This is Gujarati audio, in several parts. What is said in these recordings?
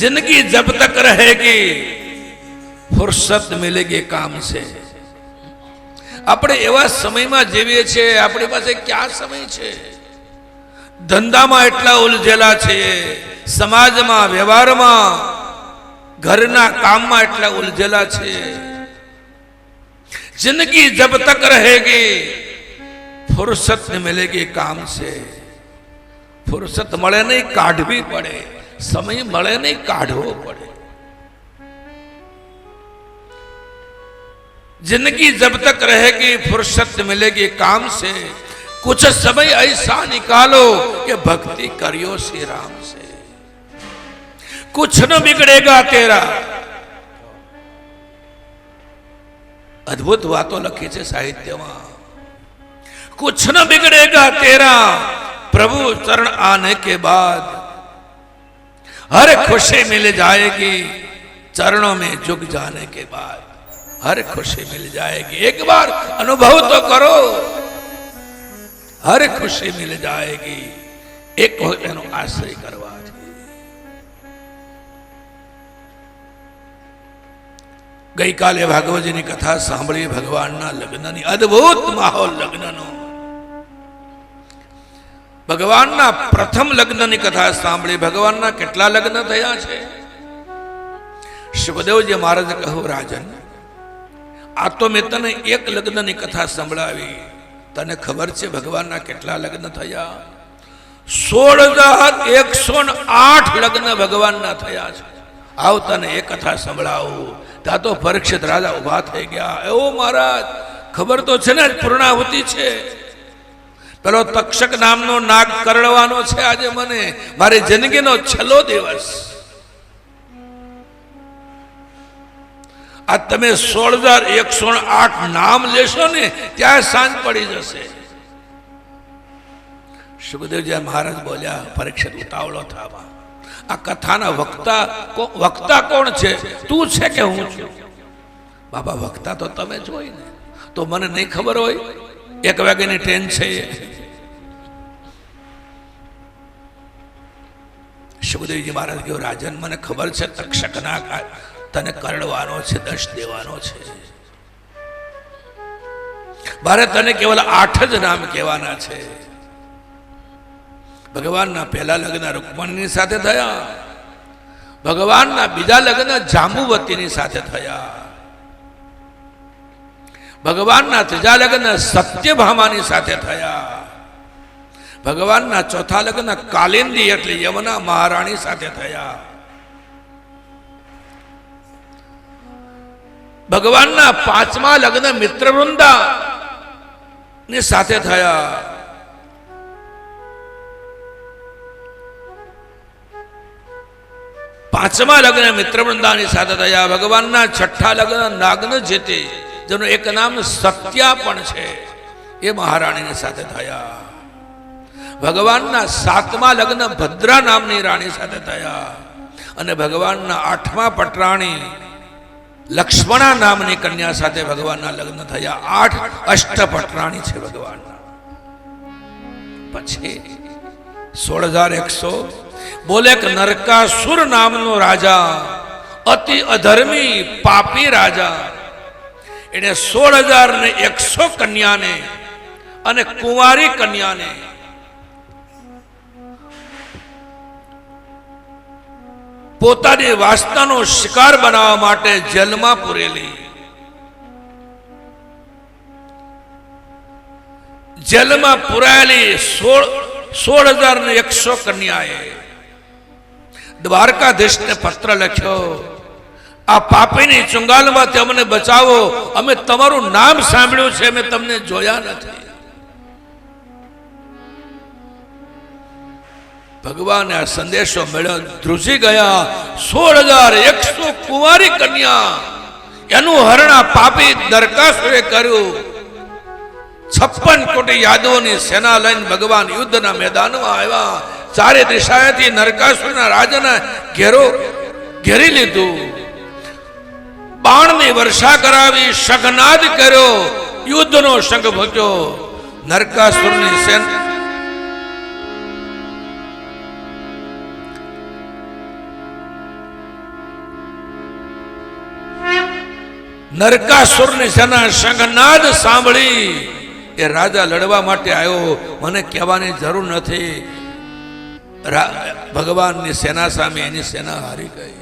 जिंदगी जब तक रहेगी ફુરસત મિલેગી કામ છે આપણે એવા સમયમાં જીવીએ છીએ આપણી પાસે ક્યાં સમય છે ધંધામાં એટલા ઉલઝેલા છે સમાજમાં વ્યવહારમાં ઘરના કામમાં એટલા ઉલઝેલા છે જિંદગી જબ તક रहेगी ફુરસત મિલેગી કામ છે ફુરસત મળે નહીં કાઢવી પડે સમય મળે નહીં કાઢવો પડે जिंदगी जब तक रहेगी फुर्सत मिलेगी काम से कुछ समय ऐसा निकालो कि भक्ति करियो श्री राम से कुछ न बिगड़ेगा तेरा અદ્ભુત વાતો લખી છે સાહિત્યમાં कुछ न बिगड़ेगा तेरा प्रभु चरण आने के बाद हर खुशी मिल जाएगी चरणों में झुक जाने के बाद हर खुशी मिल जाएगी एक बार अनुभव तो करो हर खुशी मिल जाएगी એક વખત એનો આશ્રય કરવા છે ગઈકાલે ભાગવતજીની કથા સાંભળી ભગવાનના લગ્નની અદ્ભુત માહોલ લગ્નનો ભગવાનના પ્રથમ લગ્નની કથા સાંભળી ભગવાનના કેટલા લગ્ન થયા છે? શિવદેવજી મહારાજ કહું, રાજન, આ તો મેં તને એક લગ્નની કથા સંભળાવી. તને ખબર છે ભગવાનના કેટલા લગ્ન થયા? સોળ હજાર એકસો આઠ લગ્ન ભગવાનના થયા છે. આવ તને એ કથા સંભળાવું. ત્યાં તો પરીક્ષિત રાજા ઊભા થઈ ગયા. એવો મહારાજ, ખબર તો છે ને, પૂર્ણાહુતિ છે. પેલો તક્ષક નામનો નાગ કરડવાનો છે આજે મને. મારી જિંદગીનો છેલ્લો દિવસ. આ તમે સોળ હજાર એકસો આઠ નામ લેશો ને, ત્યાં સાંજ પડી જશે. સુખદેવજી મહારાજ બોલ્યા, પરીક્ષિત ઉતાવળો થવા આ કથાના વક્તા વક્તા કોણ છે? તું છે કે હું છું? બાબા, વક્તા તો તમે જ હોય ને. તો મને નહીં ખબર હોય? એક વાગ્યાની ટ્રેન છે સુખદેવજી મહારાજ કહ્યું, રાજન, મને ખબર છે તક્ષકના તને કરડવાનો છે, દશ દેવાનો છે. મારે તને કેવલ આઠ જ નામ કહેવાના છે. ભગવાનના પહેલા લગ્ન રૂકમણીની સાથે થયા. ભગવાનના બીજા લગ્ન જાંબુવતીની સાથે થયા. ભગવાનના ત્રીજા લગ્ન સત્યભામાની સાથે થયા. ભગવાનના ચોથા લગ્ન કાલિંદી એટલે યમુના મહારાણી સાથે થયા. ભગવાનના પાંચમા લગ્ન મિત્રવૃંદા ની સાથે થયા. પાંચમા લગ્ન મિત્રવૃંદાની સાથે થયા. ભગવાનના છઠ્ઠા લગ્ન નાગ્ન જેતે, જેનું એક નામ સત્યા પણ છે. એ મહારાણીની સાથે થયા. ભગવાનના સાતમા લગ્ન ભદ્રા નામની રાણી સાથે થયા. અને ભગવાનના આઠમા પટરાણી લક્ષ્મણા નામની કન્યા સાથે ભગવાનના લગ્ન થયા. આઠ અષ્ટ પટરાણી છે ભગવાનના. પછી સોળ હજાર એકસો બોલે કે નરકાસુર નામનો રાજા, અતિ અધર્મી, પાપી રાજા. એને સોળ હજાર ને એકસો કન્યાને અને કુંવારી કન્યાને પોતાની વાસનાનો શિકાર બનાવવા માટે જેલમાં પૂરેલી. જેલમાં પુરાયેલી સોળ સોળ હજાર ને એકસો કન્યાએ દ્વારકાધીશને પત્ર લખ્યો, આ પાપીની ચુંગાલમાંથી અમને બચાવો. અમે તમારું નામ સાંભળ્યું છે અમે તમને જોયા નથી. ભગવાને આ સંદેશો મેળવ ધ્રુજી ગયા સોળ હજાર એકસો કુંવારી કન્યા. એનું હરણા પાપી દરકાસુરે કર્યું. છપ્પન કોટી યાદવોની સેના લઈને ભગવાન યુદ્ધના મેદાનમાં આવ્યા. ચારે દિશાએથી નરકાસુરના રાજાને ઘેરો ઘેરી લીધું. બાણની વર્ષા કરાવી શગનાદ કર્યો. યુદ્ધનો શંખ ભૂક્યો નરકાસુરની સેન નરકાસુરની સેના શંખનાદ સાંભળી એ રાજા લડવા માટે આવ્યો. મને કહેવાની જરૂર નથી. ભગવાનની સેના સામે એની સેના હારી ગઈ.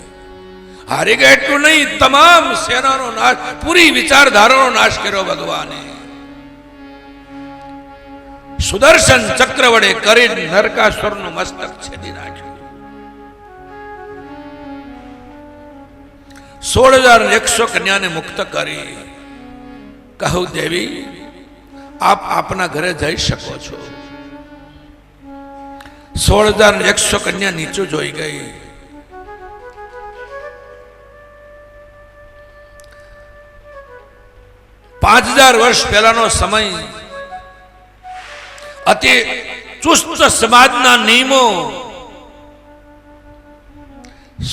હારી ગઈ એટલું નહીં, તમામ સેનાનો નાશ, પૂરી વિચારધારાનો નાશ કર્યો ભગવાને. સુદર્શન ચક્ર વડે કરી નરકાસુરનું મસ્તક છેદી નાખ્યું. સોળ હજાર એકસો કન્યાને મુક્ત કરી. કહું દેવી, આપ આપના ઘરે જઈ શકો છો. સોળ હજાર એકસો કન્યા નીચું જોઈ ગઈ. પાંચ હજાર વર્ષ પહેલાનો સમય, અતિ ચુસ્ત સમાજના નિયમો.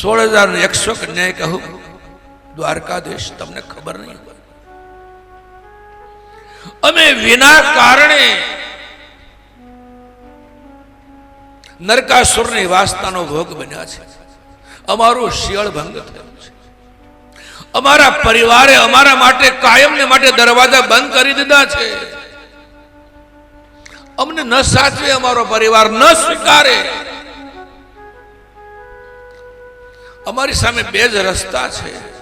સોળ હજાર એકસો કન્યાએ કહું દ્વારકાધીશ, તમને ખબર નહીં હોય. અમે વિના કારણે નરકાસુરની વાસનાનો ભોગ બન્યા છે. અમારું શિયળ ભંગ થયું છે. અમારા પરિવારે અમારા માટે, કાયમને માટે દરવાજા બંધ કરી દીધા છે. અમને ન સાચવે અમારો પરિવાર, ન સ્વીકારે. અમારી સામે બે જ રસ્તા છે.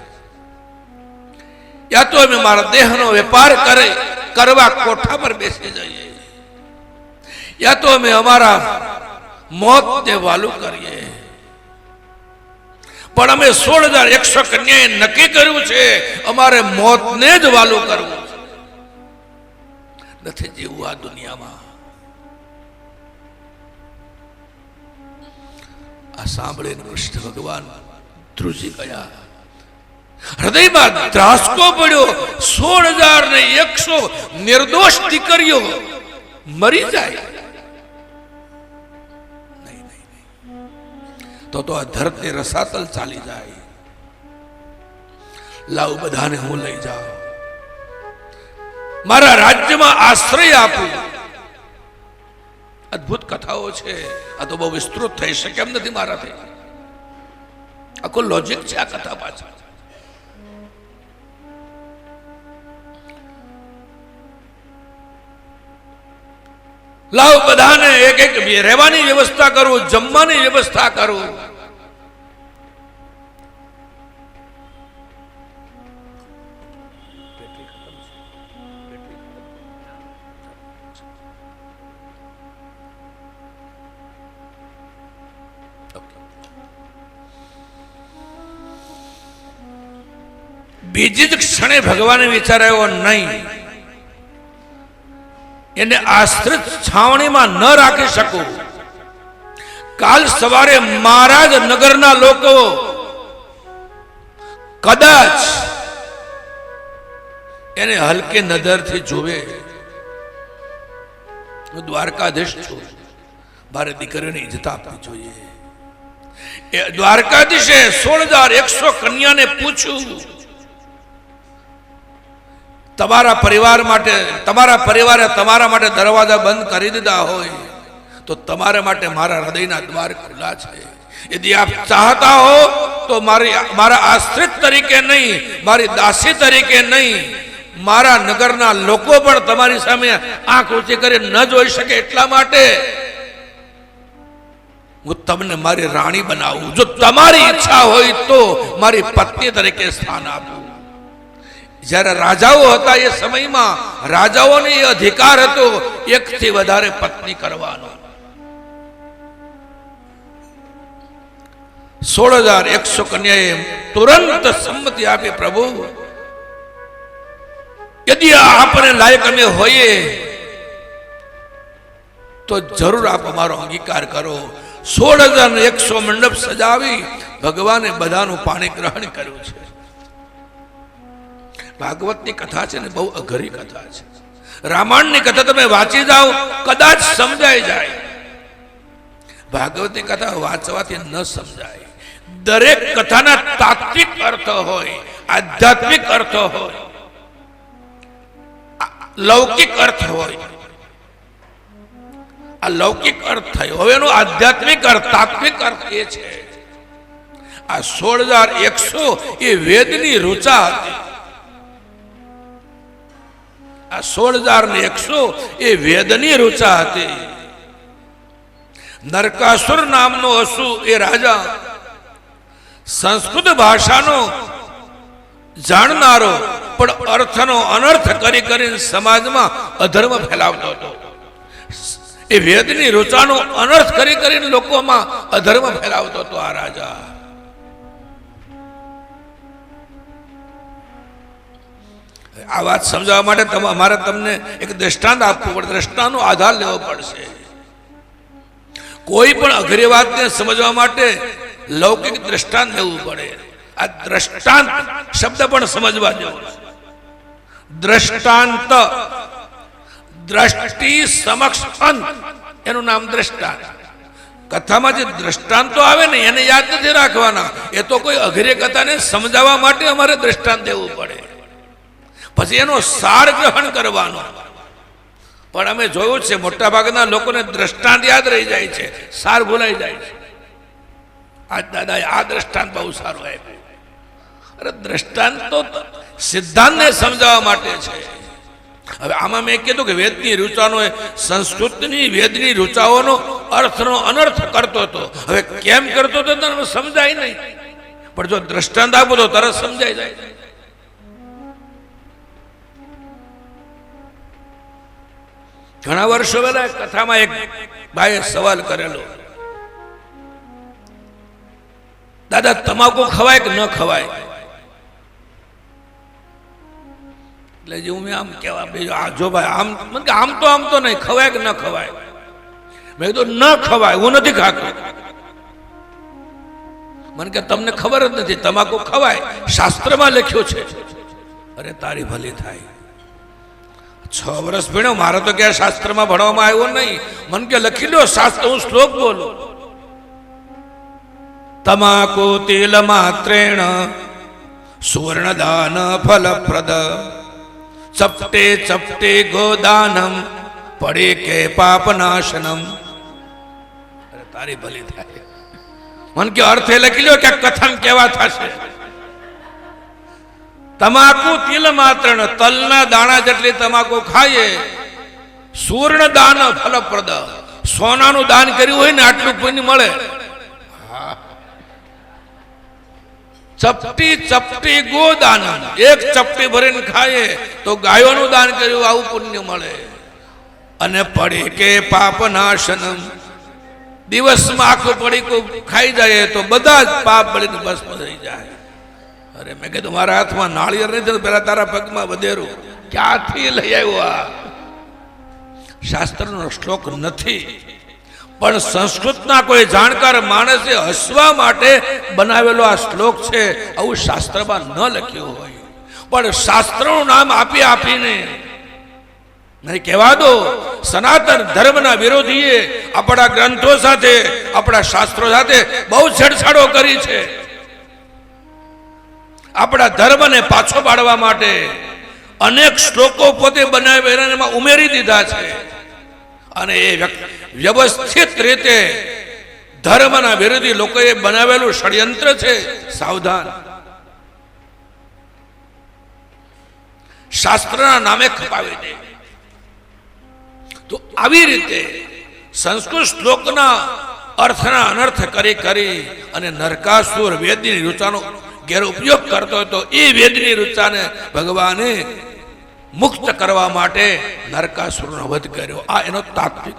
યા તો અમે મારા દેહનો વેપાર કરે કરવા કોઠા પર બેસી જઈએ. યા તો અમે અમારા મોતને વાલું કરીએ. પણ અમે સોળ હજાર એકસો કન્યાએ નક્કી કર્યું છે. અમારે મોતને જ વાલું કરવું નથી જીવવું આ દુનિયામાં. આ સાંભળીને કૃષ્ણ ભગવાન ધ્રુજી ગયા. હૃદયમાં ત્રાસકો પડ્યો સોળ હજાર ને એકસો નિર્દોષ દીકરીઓ મરી જાય. તો તો આ ધરતી રસાતલ ચાલી જાય. લાવ બધાને હું લઈ જાઉં. મારા રાજ્યમાં આશ્રય આપું. અદ્ભુત કથાઓ છે. આ તો બહુ વિસ્તૃત થઈ શકે એમ નથી મારાથી. આખું લોજિક છે આ કથા પાછળ. લાવ બધાને એક એક રહેવાની વ્યવસ્થા કરું, જમવાની વ્યવસ્થા કરું. બીજી જ ક્ષણે ભગવાને વિચારાયો, નહીં. એને આશ્રિત છાવણીમાં ન રાખી શકું. કાલ સવારે મારા જ નગરના લોકો કદાચ એને હલકે નજરથી જોવે હું દ્વારકાધીશ છું. મારે દીકરીને ઇજ્જત આપવી જોઈએ. દ્વારકાધીશે સોળ હજાર એકસો કન્યાને પૂછ્યું. તમારા પરિવાર માટે, તમારા પરિવારે તમારા માટે દરવાજા બંધ કરી દીધા હોય, તો તમારા માટે મારા હૃદયના દ્વાર ખુલ્લા છે. યદિ આપ ચાહતા હો, તો મારી મારા આશ્રિત તરીકે નહીં, મારી દાસી તરીકે નહીં, મારા નગરના લોકો પણ તમારી સામે આંખ ઊંચી કરી ન જોઈ શકે એટલા માટે હું તમને મારી રાણી બનાવું. જો તમારી ઈચ્છા હોય તો મારી પત્ની તરીકે સ્થાન આપું. જ્યારે રાજાઓ હતા એ સમયમાં રાજાઓને એ અધિકાર હતો એકથી વધારે પત્ની કરવાનો. સોળ હજાર એકસો કન્યાએ તુરંત સંમતિ આપી, પ્રભુ, યદિ આપણે લાયક અમે હોઈએ, તો જરૂર આપ અમારો અંગીકાર કરો. સોળ હજાર એકસો મંડપ સજાવી ભગવાને બધાનું પાણી ગ્રહણ કર્યું છે. ભાગવતની કથા છે ને, બહુ અઘરી કથા છે. રામાયણની કથા તમે વાંચી જાઓ, કદાચ સમજાઈ જાય. ભાગવતની કથા વાંચવાથી ન સમજાય. દરેક કથાના તાત્વિક અર્થ હોય, આધ્યાત્મિક અર્થ હોય લૌકિક અર્થ હોય. આ લૌકિક અર્થ થયો. હવે એનો આધ્યાત્મિક અર્થ, તાત્વિક અર્થ એ છે. આ સોળ હજાર એકસો એ વેદની રૂચા હતી. સોળ હજાર ને એકસો એ વેદની રૂચા હતી. નરકાસુર નામનો અસુ એ રાજા સંસ્કૃત ભાષાનો જાણનારો, પણ અર્થનો અનર્થ કરી કરીને સમાજમાં અધર્મ ફેલાવતો હતો. એ વેદની રૂચાનો અનર્થ કરી કરીને લોકોમાં અધર્મ ફેલાવતો હતો આ રાજા. આ વાત સમજાવવા માટે મારે તમને એક દ્રષ્ટાંત આપવું પડે. દ્રષ્ટાંતનો આધાર લેવો પડશે. કોઈ પણ અઘરી વાતને સમજવા માટે લૌકિક દ્રષ્ટાંત લેવું પડે. આ દ્રષ્ટાંત શબ્દ પણ સમજવા જેવો દ્રષ્ટાંત. દ્રષ્ટિ સમક્ષ અંત એનું નામ દ્રષ્ટાંત. કથામાં જે દ્રષ્ટાંતો આવે ને, એને યાદ નથી રાખવાના. એ તો કોઈ અઘરી કથાને સમજાવવા માટે અમારે દ્રષ્ટાંત દેવું પડે. પછી એનો સાર ગ્રહણ કરવાનો. પણ અમે જોયું છે મોટા ભાગના લોકોને દ્રષ્ટાંત યાદ રહી જાય છે, સાર ભૂલાઈ જાય છે. આજ દાદાએ આ દ્રષ્ટાંત બહુ સારું આપ્યું. અરે દ્રષ્ટાંત તો સિદ્ધાંતને સમજાવવા માટે છે. હવે આમાં મેં કીધું કે વેદની રૂચાનો એ સંસ્કૃતની વેદની રૂચાઓનો અર્થનો અનર્થ કરતો હતો. હવે કેમ કરતો હતો તને સમજાય નહીં. પણ જો દ્રષ્ટાંત આપો તો તરત સમજાઈ જાય. ઘણા વર્ષો પહેલા કથામાં એક ભાઈએ સવાલ કરેલો. દાદા, તમાકુ ખવાય કે ન ખવાય? એટલે જે હું આમ કેવા આ જો ભાઈ, આમ મને આમ તો આમ તો નહીં, ખવાય કે ન ખવાય? મેં કીધું, ન ખવાય, હું નથી ખાતો. મને કે, તમને ખબર જ નથી, તમાકુ ખવાય? શાસ્ત્રમાં લખ્યું છે. અરે, તારી ભલી થાય. છ વર્ષ ભણ્યો, મારે તો ક્યાં શાસ્ત્રમાં ભણવામાં આવ્યો નહીં. મને કે લખી લો શાસ્ત્ર, હું શ્લોક બોલો. તમાકુ તેલ માત્રેણ, સુવર્ણદાન ફલપ્રદ. ચપટે ચપટે ગોદાનમ, પડે કે પાપનાશનમ. તારી ભલી થાય. મન કે અર્થે લખી લો કે કથન કેવા થશે. તમાકુ તિલ માત્ર તલના દાણા જેટલી તમાકુ ખાઈએ, સુવર્ણ દાન ફલપ્રદ. સોનાનું દાન કર્યું હોય ને આટલું પુણ્ય મળે. ચપટી ચપટી ગોદાન. એક ચપટી ભરીને ખાઈએ તો ગાયોનું દાન કર્યું, આવું પુણ્ય મળે. અને પડી કે પાપ નાશનમ દિવસમાં આખું પડીકું ખાઈ જાય તો બધા જ પાપ બળીને ભસ્મ થઈ જાય. અરે મેં કીધું, મારા હાથમાં નાળિયેર નથી પેલા તારા પગમાં વધેરું. ક્યાંથી લઈ આવ્યો આ? શાસ્ત્રનો શ્લોક નથી. પણ સંસ્કૃતના કોઈ જાણકાર માણસે હસવા માટે બનાવેલો આ શ્લોક છે, આવું શાસ્ત્રમાં ન લખ્યું હોય. પણ શાસ્ત્રનું નામ આપી આપીને, નહીં કહેવા દો, સનાતન ધર્મના વિરોધીએ આપણા ગ્રંથો સાથે, આપણા શાસ્ત્રો સાથે બહુ છેડછાડો કરી છે. આપણા ધર્મને પાછો પાડવા માટે અનેક શ્લોકો પોતે બનાવેલા એમાં ઉમેરી દીધા છે. અને એ વ્યવસ્થિત રીતે ધર્મના વિરોધી લોકોએ બનાવેલું ષડયંત્ર છે સાવધાન. શાસ્ત્રના નામે ખપાવી દે. તો આવી રીતે સંસ્કૃત શ્લોકના અર્થના અનર્થ કરી કરી અને નરકાસુર વેદની રૂચાનો ગેરઉપયોગ કરતો હતો એ વેદની રૂચાને ભગવાને મુક્ત કરવા માટે નરકાસુરનો વધ કર્યો. આ એનો તાત્વિક